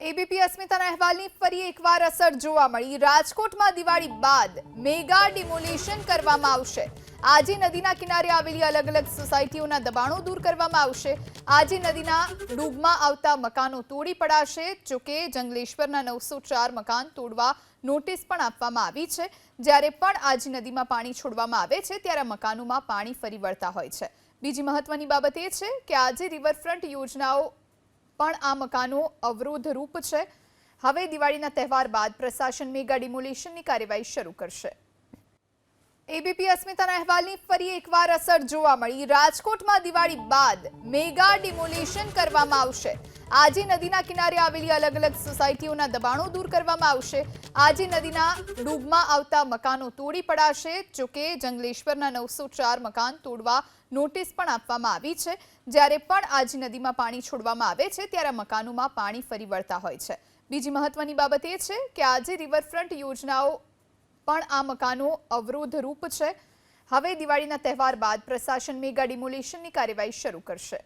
ABP અસ્મિતાના અહેવાલની ફરી એકવાર અસર જોવા મળી. રાજકોટમાં દિવાળી બાદ મેગા ડિમોલિશન કરવામાં આવશે. આજે નદીના કિનારે આવેલી અલગ અલગ સોસાયટીઓના દબાણો દૂર કરવામાં આવશે. આજે નદીના ડૂબમાં આવતા મકાનો તોડી પડાશે, જોકે જંગલેશ્વરના નવસો મકાન તોડવા નોટિસ પણ આપવામાં આવી છે. જ્યારે પણ આજે નદીમાં પાણી છોડવામાં આવે છે, ત્યારે મકાનોમાં પાણી ફરી વળતા હોય છે. બીજી મહત્વની બાબત એ છે કે આજે રિવરફ્રન્ટ યોજનાઓ પણ આ મકાનો અવરોધરૂપ છે. હવે દિવાળીના તહેવાર બાદ પ્રશાસન મેગા ડિમોલિશનની કાર્યવાહી શરૂ કરશે. એબીપી અસ્મિતાના અહેવાલની ફરી એકવાર અસર જોવા મળી. રાજકોટમાં દિવાળી બાદ મેગા ડિમોલિશન કરવામાં આવશે. આજી નદીના કિનારે આવેલી અલગ અલગ સોસાયટીઓના દબાણો દૂર કરવામાં આવશે. આજે નદીના ડૂબમાં આવતા મકાનો તોડી પડાશે. જોકે જંગલેશ્વરના નવસો મકાન તોડવા નોટિસ પણ આપવામાં આવી છે. જ્યારે પણ આજે નદીમાં પાણી છોડવામાં આવે છે, ત્યારે મકાનોમાં પાણી ફરી વળતા હોય છે. બીજી મહત્વની બાબત એ છે કે આજે રિવરફ્રન્ટ યોજનાઓ પણ આ મકાનો અવરોધરૂપ છે. હવે દિવાળીના તહેવાર બાદ પ્રશાસન મેગા ડિમોલેશનની કાર્યવાહી શરૂ કરશે.